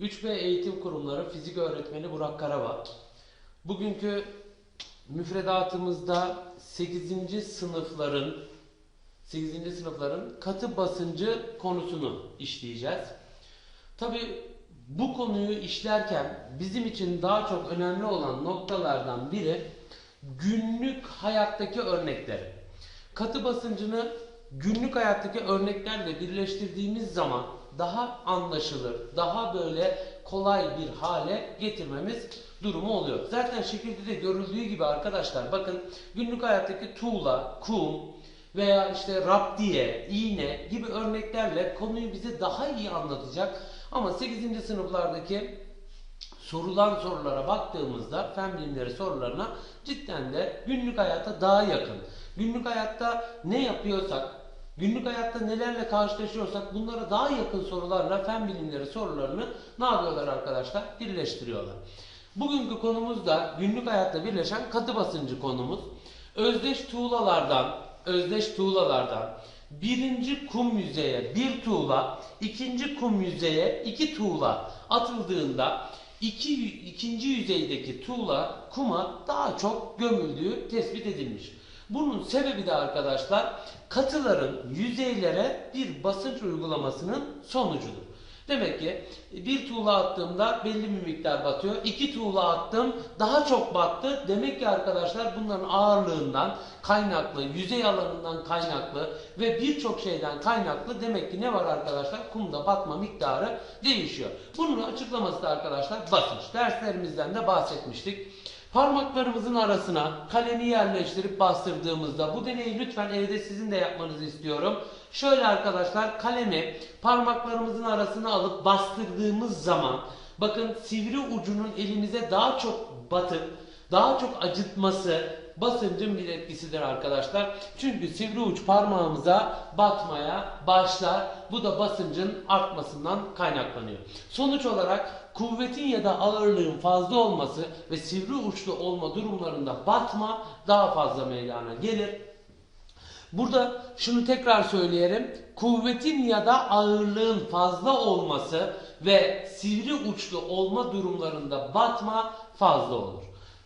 3B Eğitim Kurumları Fizik Öğretmeni Burak Karabağ. Bugünkü müfredatımızda 8. sınıfların 8. sınıfların katı basıncı konusunu işleyeceğiz. Tabi bu konuyu işlerken bizim için daha çok önemli olan noktalardan biri günlük hayattaki örnekleri. Katı basıncını günlük hayattaki örneklerle birleştirdiğimiz zaman daha anlaşılır, daha böyle kolay bir hale getirmemiz durumu oluyor. Zaten şekilde de görüldüğü gibi arkadaşlar bakın günlük hayattaki tuğla, kum veya işte raptiye, iğne gibi örneklerle konuyu bize daha iyi anlatacak. Ama 8. sınıflardaki sorulan sorulara baktığımızda fen bilimleri sorularına cidden de günlük hayata daha yakın. Günlük hayatta ne yapıyorsak, günlük hayatta nelerle karşılaşıyorsak bunlara daha yakın sorularla fen bilimleri sorularını ne yapıyorlar arkadaşlar? Birleştiriyorlar. Bugünkü konumuz da günlük hayatta birleşen katı basıncı konumuz. Özdeş tuğlalardan, özdeş tuğlalardan birinci kum yüzeye bir tuğla, ikinci kum yüzeye iki tuğla atıldığında iki, ikinci yüzeydeki tuğla kuma daha çok gömüldüğü tespit edilmiş. Bunun sebebi de arkadaşlar katıların yüzeylere bir basınç uygulamasının sonucudur. Demek ki bir tuğla attığımda belli bir miktar batıyor. İki tuğla attım daha çok battı. Demek ki arkadaşlar bunların ağırlığından kaynaklı, yüzey alanından kaynaklı ve birçok şeyden kaynaklı demek ki ne var arkadaşlar? Kumda batma miktarı değişiyor. Bunun açıklaması da arkadaşlar basınç. Derslerimizden de bahsetmiştik. Parmaklarımızın arasına kalemi yerleştirip bastırdığımızda bu deneyi lütfen evde sizin de yapmanızı istiyorum. Şöyle arkadaşlar kalemi parmaklarımızın arasına alıp bastırdığımız zaman bakın sivri ucunun elimize daha çok batıp daha çok acıtması basıncın bir etkisidir arkadaşlar. Çünkü sivri uç parmağımıza batmaya başlar. Bu da basıncın artmasından kaynaklanıyor. Sonuç olarak kuvvetin ya da ağırlığın fazla olması ve sivri uçlu olma durumlarında batma daha fazla meydana gelir. Burada şunu tekrar söyleyelim. Kuvvetin ya da ağırlığın fazla olması ve sivri uçlu olma durumlarında batma fazla olur.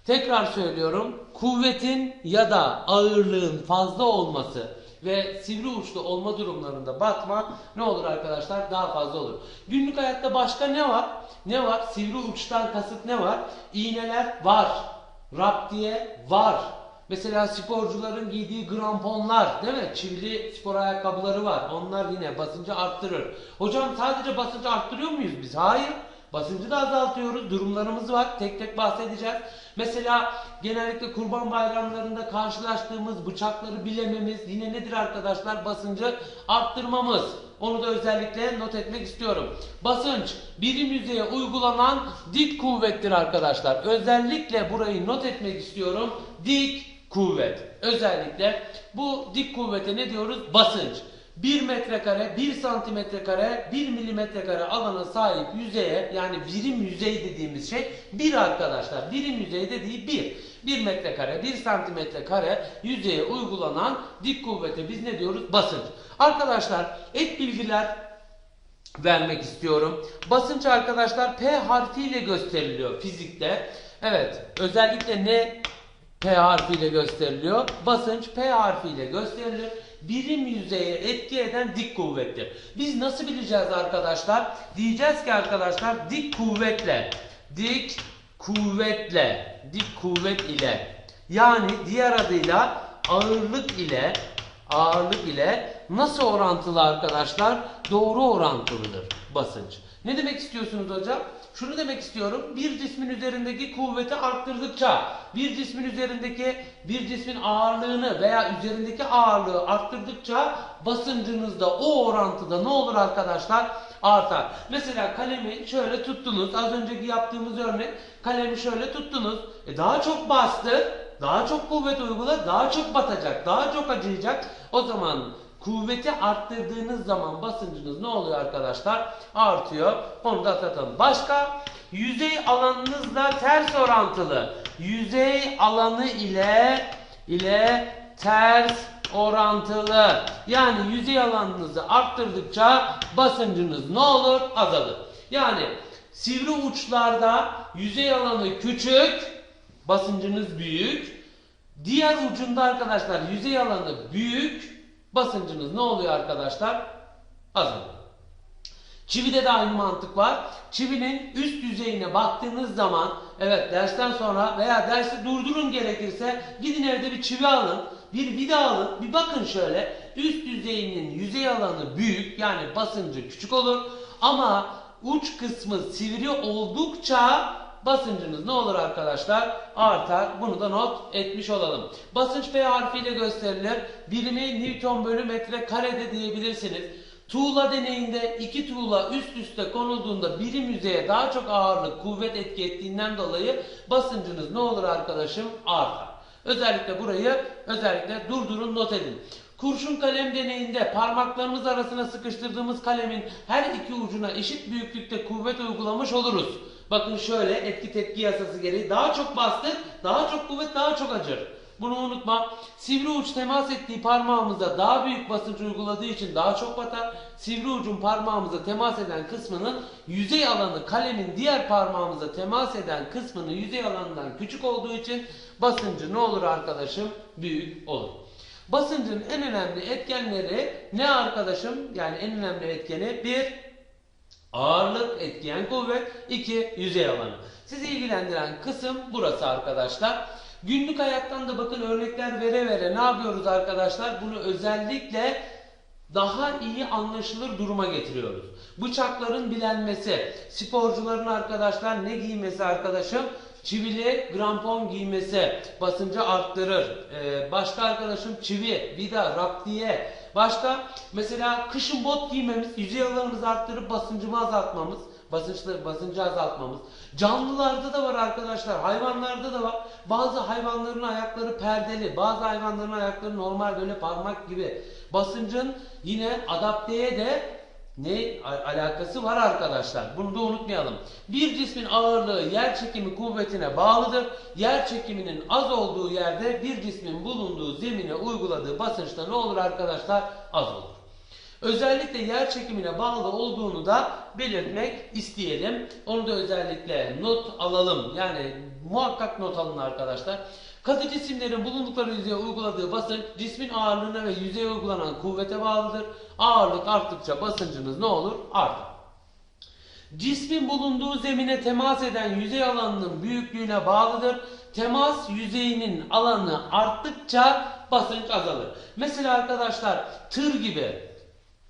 Tekrar söylüyorum. Kuvvetin ya da ağırlığın fazla olması ve sivri uçlu olma durumlarında batma ne olur arkadaşlar? Daha fazla olur. Günlük hayatta başka ne var? Ne var? Sivri uçtan kasıt ne var? İğneler var. Raptiye var. Mesela sporcuların giydiği gramponlar değil mi? Çivili spor ayakkabıları var. Onlar yine basıncı arttırır. Hocam sadece basıncı arttırıyor muyuz biz? Hayır. Basıncı da azaltıyoruz. Durumlarımız var. Tek tek bahsedeceğiz. Mesela genellikle kurban bayramlarında karşılaştığımız bıçakları bilememiz yine nedir arkadaşlar? Basıncı arttırmamız. Onu da özellikle not etmek istiyorum. Basınç birim yüzeye uygulanan dik kuvvettir arkadaşlar. Özellikle burayı not etmek istiyorum. Dik kuvvet. Özellikle bu dik kuvvete ne diyoruz? Basınç. 1 metrekare, 1 santimetre kare, 1 milimetre kare alana sahip yüzeye yani birim yüzey dediğimiz şey 1 arkadaşlar. Birim yüzey dediği 1. 1 metrekare, 1 santimetre kare yüzeye uygulanan dik kuvvete biz ne diyoruz? Basınç. Arkadaşlar ek bilgiler vermek istiyorum. Basınç arkadaşlar P harfiyle gösteriliyor fizikte. Evet özellikle ne P harfiyle gösteriliyor? Basınç P harfiyle gösterilir birim yüzeye etki eden dik kuvvettir. Biz nasıl bileceğiz arkadaşlar? Diyeceğiz ki arkadaşlar dik kuvvetle, dik kuvvetle, dik kuvvet ile yani diğer adıyla ağırlık ile ağırlık ile nasıl orantılı arkadaşlar? Doğru orantılıdır basınç. Ne demek istiyorsunuz hocam? Şunu demek istiyorum. Bir cismin üzerindeki kuvveti arttırdıkça, bir cismin üzerindeki bir cismin ağırlığını veya üzerindeki ağırlığı arttırdıkça basıncınız da o orantıda ne olur arkadaşlar? Artar. Mesela kalemi şöyle tuttunuz. Az önceki yaptığımız örnek kalemi şöyle tuttunuz. E daha çok bastı. Daha çok kuvvet uygula, daha çok batacak, daha çok acıyacak. O zaman Kuvveti arttırdığınız zaman basıncınız ne oluyor arkadaşlar? Artıyor. Onu da atlatalım. Başka? Yüzey alanınızla ters orantılı. Yüzey alanı ile ile ters orantılı. Yani yüzey alanınızı arttırdıkça basıncınız ne olur? Azalır. Yani sivri uçlarda yüzey alanı küçük, basıncınız büyük. Diğer ucunda arkadaşlar yüzey alanı büyük, basıncınız ne oluyor arkadaşlar? Azalıyor. Çivide de aynı mantık var. Çivinin üst yüzeyine baktığınız zaman evet dersten sonra veya dersi durdurun gerekirse gidin evde bir çivi alın, bir vida alın, bir bakın şöyle üst yüzeyinin yüzey alanı büyük yani basıncı küçük olur ama uç kısmı sivri oldukça basıncınız ne olur arkadaşlar? Artar. Bunu da not etmiş olalım. Basınç P harfiyle gösterilir. Birimi Newton bölü metre karede diyebilirsiniz. Tuğla deneyinde iki tuğla üst üste konulduğunda birim yüzeye daha çok ağırlık, kuvvet etki ettiğinden dolayı basıncınız ne olur arkadaşım? Artar. Özellikle burayı özellikle durdurun not edin. Kurşun kalem deneyinde parmaklarımız arasına sıkıştırdığımız kalemin her iki ucuna eşit büyüklükte kuvvet uygulamış oluruz. Bakın şöyle etki tepki yasası gereği daha çok bastık, daha çok kuvvet, daha çok acır. Bunu unutma. Sivri uç temas ettiği parmağımıza daha büyük basınç uyguladığı için daha çok batar. Sivri ucun parmağımıza temas eden kısmının yüzey alanı kalemin diğer parmağımıza temas eden kısmının yüzey alanından küçük olduğu için basıncı ne olur arkadaşım? Büyük olur. Basıncın en önemli etkenleri ne arkadaşım? Yani en önemli etkeni bir ağırlık, etkiyen kuvvet, iki yüzey alanı. Sizi ilgilendiren kısım burası arkadaşlar. Günlük hayattan da bakın örnekler vere vere ne yapıyoruz arkadaşlar? Bunu özellikle daha iyi anlaşılır duruma getiriyoruz. Bıçakların bilenmesi, sporcuların arkadaşlar ne giymesi arkadaşım? Çivili grampon giymesi basıncı arttırır. Ee, başka arkadaşım çivi, vida, raptiye. Başka mesela kışın bot giymemiz, yüzey arttırıp basıncımı azaltmamız. Basınçlı, basıncı azaltmamız. Canlılarda da var arkadaşlar. Hayvanlarda da var. Bazı hayvanların ayakları perdeli. Bazı hayvanların ayakları normal böyle parmak gibi. Basıncın yine adapteye de ne alakası var arkadaşlar? Bunu da unutmayalım. Bir cismin ağırlığı yer çekimi kuvvetine bağlıdır. Yer çekiminin az olduğu yerde bir cismin bulunduğu zemine uyguladığı basınçta ne olur arkadaşlar? Az olur. Özellikle yer çekimine bağlı olduğunu da belirtmek isteyelim. Onu da özellikle not alalım. Yani muhakkak not alın arkadaşlar. Katı cisimlerin bulundukları yüzeye uyguladığı basınç cismin ağırlığına ve yüzeye uygulanan kuvvete bağlıdır. Ağırlık arttıkça basıncınız ne olur? Artar. Cismin bulunduğu zemine temas eden yüzey alanının büyüklüğüne bağlıdır. Temas yüzeyinin alanı arttıkça basınç azalır. Mesela arkadaşlar tır gibi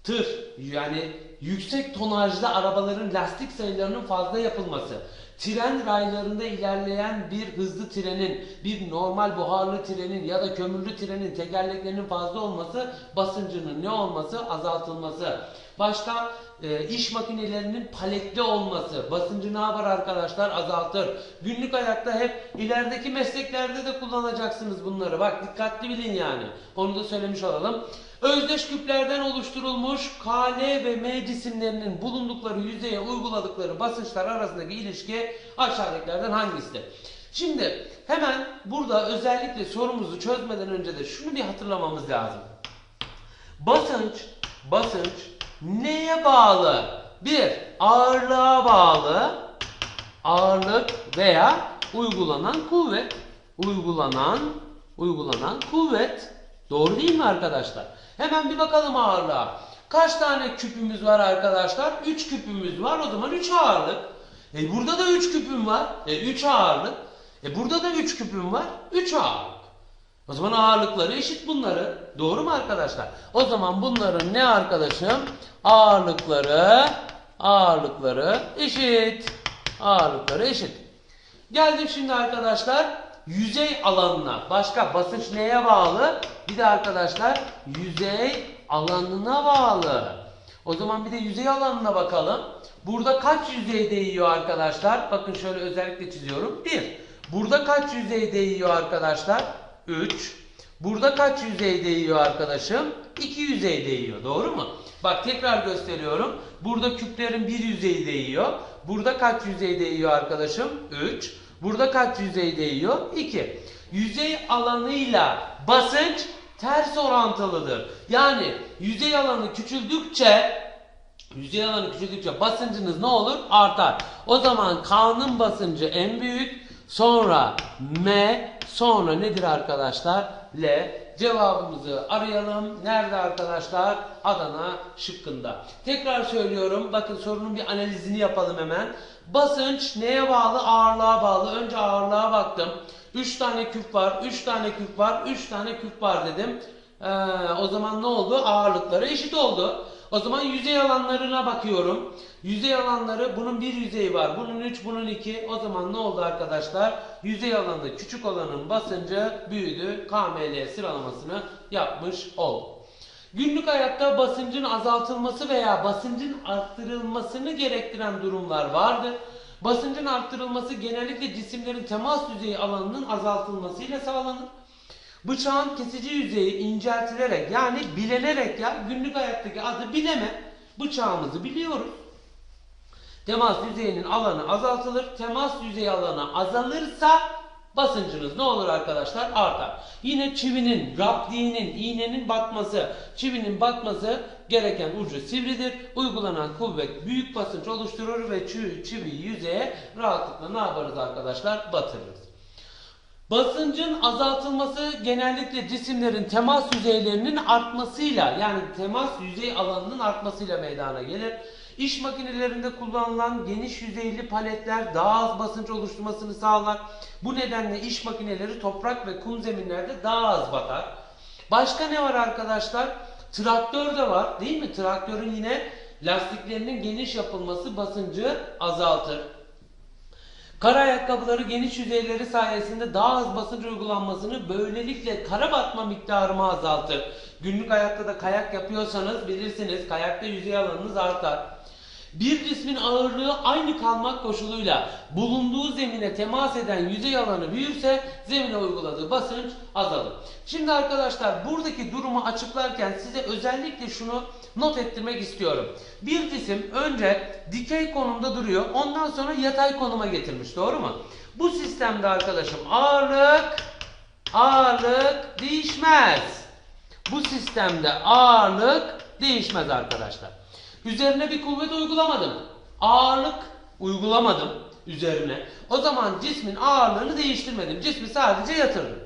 tır yani yüksek tonajlı arabaların lastik sayılarının fazla yapılması, tren raylarında ilerleyen bir hızlı trenin, bir normal buharlı trenin ya da kömürlü trenin tekerleklerinin fazla olması, basıncının ne olması? Azaltılması. Başka e, iş makinelerinin paletli olması, basıncı ne yapar arkadaşlar? Azaltır. Günlük hayatta hep ilerideki mesleklerde de kullanacaksınız bunları. Bak dikkatli bilin yani. Onu da söylemiş olalım. Özdeş küplerden oluşturulmuş KL ve M cisimlerinin bulundukları yüzeye uyguladıkları basınçlar arasındaki ilişki aşağıdakilerden hangisidir? Şimdi hemen burada özellikle sorumuzu çözmeden önce de şunu bir hatırlamamız lazım. Basınç, basınç neye bağlı? Bir, ağırlığa bağlı. Ağırlık veya uygulanan kuvvet. Uygulanan, uygulanan kuvvet. Doğru değil mi arkadaşlar? Hemen bir bakalım ağırlığa. Kaç tane küpümüz var arkadaşlar? 3 küpümüz var. O zaman 3 ağırlık. E burada da 3 küpüm var. E 3 ağırlık. E burada da 3 küpüm var. 3 ağırlık. O zaman ağırlıkları eşit bunları. Doğru mu arkadaşlar? O zaman bunların ne arkadaşım? Ağırlıkları ağırlıkları eşit. Ağırlıkları eşit. Geldim şimdi arkadaşlar yüzey alanına. Başka basınç neye bağlı? Bir de arkadaşlar yüzey alanına bağlı. O zaman bir de yüzey alanına bakalım. Burada kaç yüzey değiyor arkadaşlar? Bakın şöyle özellikle çiziyorum. 1. Burada kaç yüzey değiyor arkadaşlar? 3. Burada kaç yüzey değiyor arkadaşım? 2 yüzey değiyor. Doğru mu? Bak tekrar gösteriyorum. Burada küplerin bir yüzeyi değiyor. Burada kaç yüzey değiyor arkadaşım? 3. Burada kaç yüzey değiyor? 2. Yüzey alanıyla basınç ters orantılıdır. Yani yüzey alanı küçüldükçe Yüzey alanı küçüldükçe basıncınız ne olur? Artar. O zaman K'nın basıncı en büyük, sonra M, sonra nedir arkadaşlar? L. Cevabımızı arayalım. Nerede arkadaşlar? Adana şıkkında. Tekrar söylüyorum. Bakın sorunun bir analizini yapalım hemen. Basınç neye bağlı? Ağırlığa bağlı. Önce ağırlığa baktım. 3 tane küp var, 3 tane küp var, 3 tane küp var dedim. Ee, o zaman ne oldu? Ağırlıkları eşit oldu. O zaman yüzey alanlarına bakıyorum. Yüzey alanları bunun bir yüzeyi var. Bunun 3, bunun 2. O zaman ne oldu arkadaşlar? Yüzey alanı küçük olanın basıncı büyüdü. KML sıralamasını yapmış ol. Günlük hayatta basıncın azaltılması veya basıncın arttırılmasını gerektiren durumlar vardır. Basıncın arttırılması genellikle cisimlerin temas yüzeyi alanının azaltılmasıyla sağlanır. Bıçağın kesici yüzeyi inceltilerek yani bilenerek ya günlük hayattaki adı bileme bıçağımızı biliyoruz. Temas yüzeyinin alanı azaltılır. Temas yüzeyi alanı azalırsa basıncınız ne olur arkadaşlar? Artar. Yine çivinin, rapliğinin, iğnenin batması, çivinin batması gereken ucu sivridir. Uygulanan kuvvet büyük basınç oluşturur ve çivi, yüzeye rahatlıkla ne yaparız arkadaşlar? Batırırız. Basıncın azaltılması genellikle cisimlerin temas yüzeylerinin artmasıyla yani temas yüzey alanının artmasıyla meydana gelir. İş makinelerinde kullanılan geniş yüzeyli paletler daha az basınç oluşturmasını sağlar. Bu nedenle iş makineleri toprak ve kum zeminlerde daha az batar. Başka ne var arkadaşlar? Traktör de var değil mi? Traktörün yine lastiklerinin geniş yapılması basıncı azaltır. Kara ayakkabıları geniş yüzeyleri sayesinde daha az basınç uygulanmasını böylelikle kara batma miktarımı azaltır. Günlük hayatta da kayak yapıyorsanız bilirsiniz kayakta yüzey alanınız artar. Bir cismin ağırlığı aynı kalmak koşuluyla bulunduğu zemine temas eden yüzey alanı büyürse zemine uyguladığı basınç azalır. Şimdi arkadaşlar buradaki durumu açıklarken size özellikle şunu not ettirmek istiyorum. Bir cisim önce dikey konumda duruyor ondan sonra yatay konuma getirmiş doğru mu? Bu sistemde arkadaşım ağırlık ağırlık değişmez. Bu sistemde ağırlık değişmez arkadaşlar. Üzerine bir kuvvet uygulamadım. Ağırlık uygulamadım üzerine. O zaman cismin ağırlığını değiştirmedim. Cismi sadece yatırdım.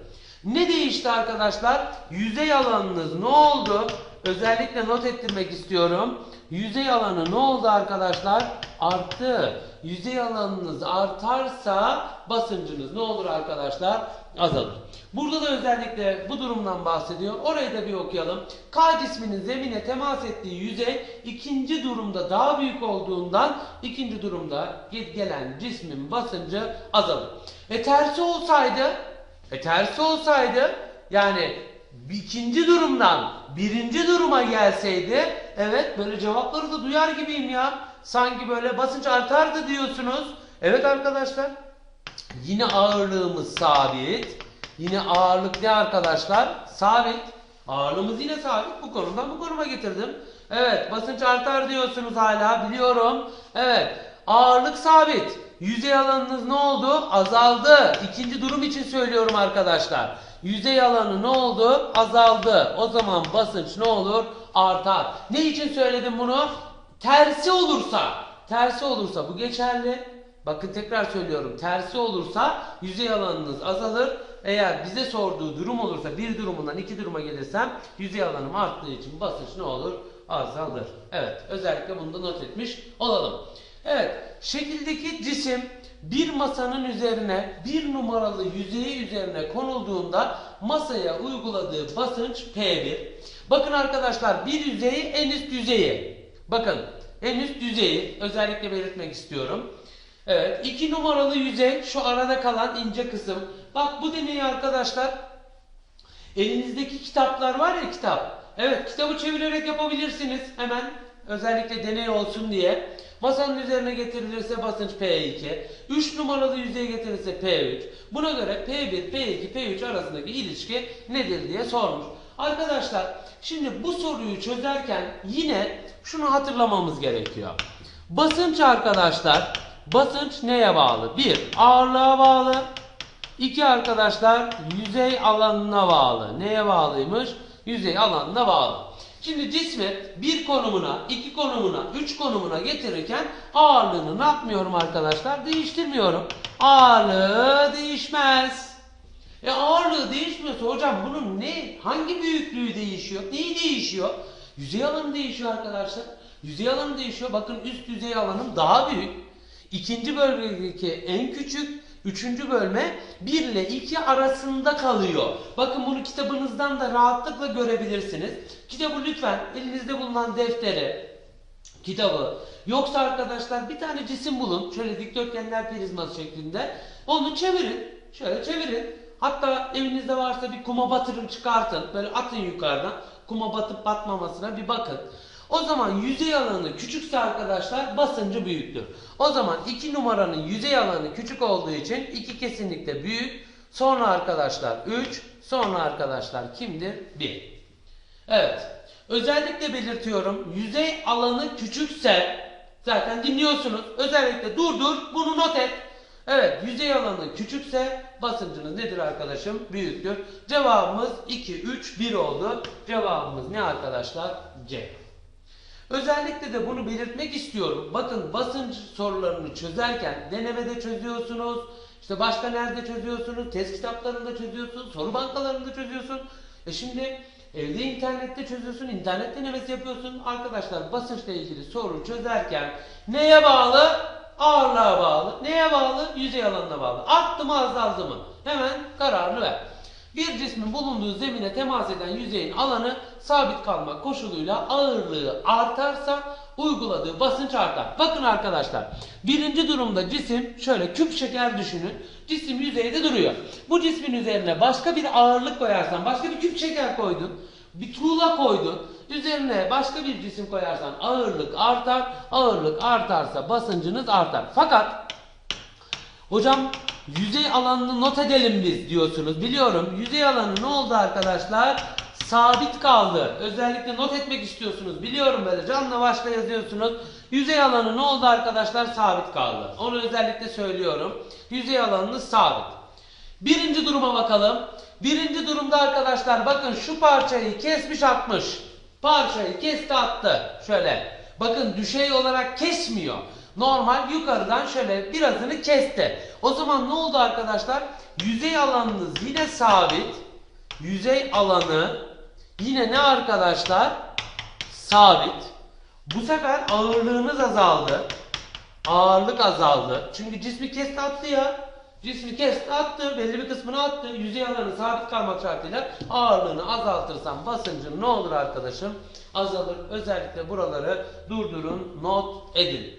Ne değişti arkadaşlar? Yüzey alanınız ne oldu? Özellikle not ettirmek istiyorum. Yüzey alanı ne oldu arkadaşlar? Arttı. Yüzey alanınız artarsa basıncınız ne olur arkadaşlar? Azalır. Burada da özellikle bu durumdan bahsediyor. Orayı da bir okuyalım. K cisminin zemine temas ettiği yüzey ikinci durumda daha büyük olduğundan ikinci durumda gelen cismin basıncı azalır. E tersi olsaydı e tersi olsaydı yani ikinci durumdan birinci duruma gelseydi evet böyle cevapları da duyar gibiyim ya. Sanki böyle basınç artardı diyorsunuz. Evet arkadaşlar. Yine ağırlığımız sabit. Yine ağırlık ne arkadaşlar? Sabit. Ağırlığımız yine sabit. Bu konudan bu konuma getirdim. Evet basınç artar diyorsunuz hala biliyorum. Evet ağırlık sabit. Yüzey alanınız ne oldu? Azaldı. İkinci durum için söylüyorum arkadaşlar. Yüzey alanı ne oldu? Azaldı. O zaman basınç ne olur? Artar. Ne için söyledim bunu? Tersi olursa. Tersi olursa bu geçerli. Bakın tekrar söylüyorum. Tersi olursa yüzey alanınız azalır. Eğer bize sorduğu durum olursa bir durumundan iki duruma gelirsem yüzey alanım arttığı için basınç ne olur? Azalır. Evet. Özellikle bunu da not etmiş olalım. Evet. Şekildeki cisim bir masanın üzerine bir numaralı yüzeyi üzerine konulduğunda masaya uyguladığı basınç P1. Bakın arkadaşlar bir yüzeyi en üst yüzeyi. Bakın en üst yüzeyi özellikle belirtmek istiyorum. Evet iki numaralı yüzey şu arada kalan ince kısım. Bak bu deneyi arkadaşlar elinizdeki kitaplar var ya kitap. Evet kitabı çevirerek yapabilirsiniz hemen özellikle deney olsun diye. Masanın üzerine getirilirse basınç P2. 3 numaralı yüzeye getirilirse P3. Buna göre P1, P2, P3 arasındaki ilişki nedir diye sormuş. Arkadaşlar şimdi bu soruyu çözerken yine şunu hatırlamamız gerekiyor. Basınç arkadaşlar basınç neye bağlı? 1. Ağırlığa bağlı. 2 arkadaşlar yüzey alanına bağlı. Neye bağlıymış? Yüzey alanına bağlı. Şimdi cismi bir konumuna, iki konumuna, üç konumuna getirirken ağırlığını ne yapmıyorum arkadaşlar? Değiştirmiyorum. Ağırlığı değişmez. E ağırlığı değişmiyorsa hocam bunun ne, hangi büyüklüğü değişiyor? Neyi değişiyor? Yüzey alanı değişiyor arkadaşlar. Yüzey alanı değişiyor. Bakın üst yüzey alanım daha büyük. İkinci bölgedeki en küçük, üçüncü bölme 1 ile 2 arasında kalıyor. Bakın bunu kitabınızdan da rahatlıkla görebilirsiniz. Kitabı lütfen elinizde bulunan defteri, kitabı. Yoksa arkadaşlar bir tane cisim bulun. Şöyle dikdörtgenler prizması şeklinde. Onu çevirin. Şöyle çevirin. Hatta evinizde varsa bir kuma batırın çıkartın. Böyle atın yukarıdan. Kuma batıp batmamasına bir bakın. O zaman yüzey alanı küçükse arkadaşlar basıncı büyüktür. O zaman 2 numaranın yüzey alanı küçük olduğu için 2 kesinlikle büyük. Sonra arkadaşlar 3. Sonra arkadaşlar kimdir? 1. Evet. Özellikle belirtiyorum. Yüzey alanı küçükse zaten dinliyorsunuz. Özellikle durdur bunu not et. Evet yüzey alanı küçükse basıncınız nedir arkadaşım? Büyüktür. Cevabımız 2, 3, 1 oldu. Cevabımız ne arkadaşlar? C. Özellikle de bunu belirtmek istiyorum. Bakın basınç sorularını çözerken denemede çözüyorsunuz. İşte başka nerede çözüyorsunuz? Test kitaplarında çözüyorsun. Soru bankalarında çözüyorsun. E şimdi evde internette çözüyorsun. internet denemesi yapıyorsun. Arkadaşlar basınçla ilgili soru çözerken neye bağlı? Ağırlığa bağlı. Neye bağlı? Yüzey alanına bağlı. Arttı mı azaldı mı? Hemen kararını ver. Bir cismin bulunduğu zemine temas eden yüzeyin alanı sabit kalma koşuluyla ağırlığı artarsa uyguladığı basınç artar. Bakın arkadaşlar birinci durumda cisim şöyle küp şeker düşünün. Cisim yüzeyde duruyor. Bu cismin üzerine başka bir ağırlık koyarsan başka bir küp şeker koydun. Bir tuğla koydun. Üzerine başka bir cisim koyarsan ağırlık artar. Ağırlık artarsa basıncınız artar. Fakat hocam yüzey alanını not edelim biz diyorsunuz. Biliyorum yüzey alanı ne oldu arkadaşlar? Sabit kaldı. Özellikle not etmek istiyorsunuz. Biliyorum böyle canlı başla yazıyorsunuz. Yüzey alanı ne oldu arkadaşlar? Sabit kaldı. Onu özellikle söylüyorum. Yüzey alanını sabit. Birinci duruma bakalım. Birinci durumda arkadaşlar bakın şu parçayı kesmiş atmış. Parçayı kesti attı. Şöyle. Bakın düşey olarak kesmiyor. Normal yukarıdan şöyle birazını kesti. O zaman ne oldu arkadaşlar? Yüzey alanınız yine sabit. Yüzey alanı yine ne arkadaşlar? Sabit. Bu sefer ağırlığınız azaldı. Ağırlık azaldı. Çünkü cismi kesti attı ya. Cismi kesti attı. Belli bir kısmını attı. Yüzey alanı sabit kalmak şartıyla ağırlığını azaltırsan basıncın ne olur arkadaşım? Azalır. Özellikle buraları durdurun, not edin.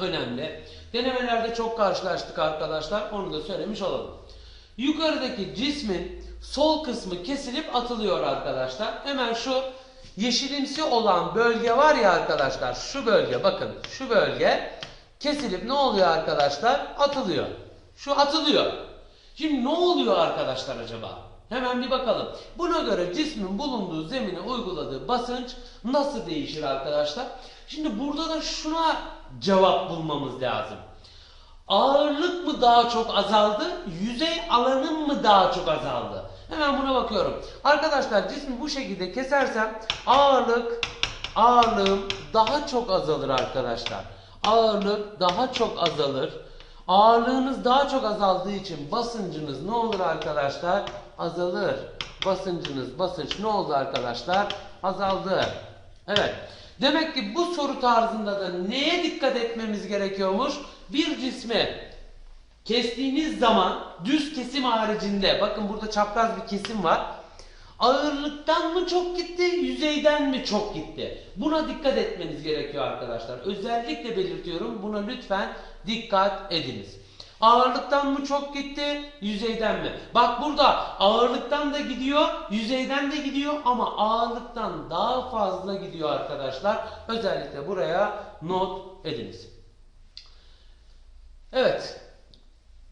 Önemli. Denemelerde çok karşılaştık arkadaşlar. Onu da söylemiş olalım. Yukarıdaki cismin sol kısmı kesilip atılıyor arkadaşlar. Hemen şu yeşilimsi olan bölge var ya arkadaşlar. Şu bölge bakın şu bölge kesilip ne oluyor arkadaşlar? Atılıyor. Şu atılıyor. Şimdi ne oluyor arkadaşlar acaba? Hemen bir bakalım. Buna göre cismin bulunduğu zemine uyguladığı basınç nasıl değişir arkadaşlar? Şimdi burada da şuna cevap bulmamız lazım. Ağırlık mı daha çok azaldı, yüzey alanın mı daha çok azaldı? Hemen buna bakıyorum. Arkadaşlar cismi bu şekilde kesersem ağırlık, ağırlığım daha çok azalır arkadaşlar. Ağırlık daha çok azalır. Ağırlığınız daha çok azaldığı için basıncınız ne olur arkadaşlar? Azalır. Basıncınız, basınç ne oldu arkadaşlar? Azaldı. Evet. Demek ki bu soru tarzında da neye dikkat etmemiz gerekiyormuş? Bir cismi kestiğiniz zaman düz kesim haricinde, bakın burada çapraz bir kesim var. Ağırlıktan mı çok gitti, yüzeyden mi çok gitti? Buna dikkat etmeniz gerekiyor arkadaşlar. Özellikle belirtiyorum, buna lütfen dikkat ediniz. Ağırlıktan mı çok gitti, yüzeyden mi? Bak burada ağırlıktan da gidiyor, yüzeyden de gidiyor ama ağırlıktan daha fazla gidiyor arkadaşlar. Özellikle buraya not ediniz. Evet.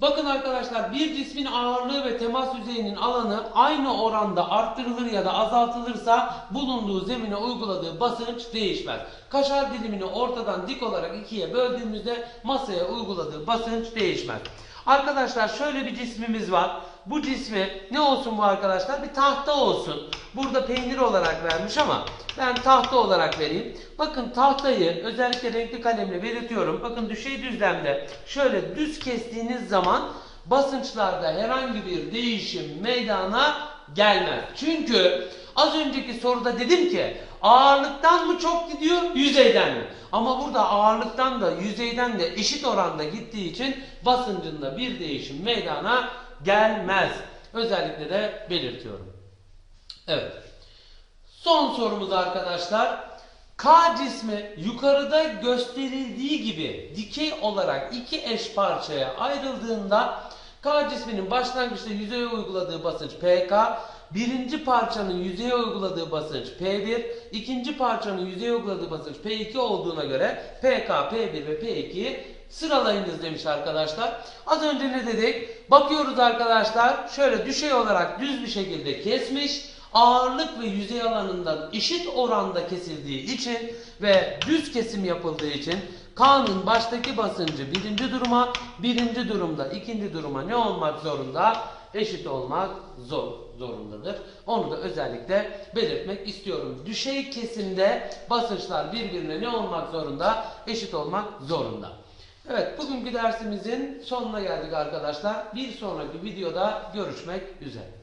Bakın arkadaşlar bir cismin ağırlığı ve temas yüzeyinin alanı aynı oranda arttırılır ya da azaltılırsa bulunduğu zemine uyguladığı basınç değişmez. Kaşar dilimini ortadan dik olarak ikiye böldüğümüzde masaya uyguladığı basınç değişmez. Arkadaşlar şöyle bir cismimiz var. Bu cismi ne olsun bu arkadaşlar? Bir tahta olsun. Burada peynir olarak vermiş ama ben tahta olarak vereyim. Bakın tahtayı özellikle renkli kalemle belirtiyorum. Bakın düşey düzlemde şöyle düz kestiğiniz zaman basınçlarda herhangi bir değişim meydana gelmez. Çünkü az önceki soruda dedim ki ağırlıktan mı çok gidiyor yüzeyden mi? Ama burada ağırlıktan da yüzeyden de eşit oranda gittiği için basıncında bir değişim meydana gelmez. Özellikle de belirtiyorum. Evet. Son sorumuz arkadaşlar. K cismi yukarıda gösterildiği gibi dikey olarak iki eş parçaya ayrıldığında K cisminin başlangıçta yüzeye uyguladığı basınç PK, birinci parçanın yüzeye uyguladığı basınç P1, ikinci parçanın yüzeye uyguladığı basınç P2 olduğuna göre PK, P1 ve P2'yi sıralayınız demiş arkadaşlar. Az önce ne dedik? Bakıyoruz arkadaşlar şöyle düşey olarak düz bir şekilde kesmiş ağırlık ve yüzey alanından eşit oranda kesildiği için ve düz kesim yapıldığı için K'nın baştaki basıncı birinci duruma, birinci durumda ikinci duruma ne olmak zorunda? Eşit olmak zor, zorundadır. Onu da özellikle belirtmek istiyorum. Düşey kesimde basınçlar birbirine ne olmak zorunda? Eşit olmak zorunda. Evet bugünkü dersimizin sonuna geldik arkadaşlar. Bir sonraki videoda görüşmek üzere.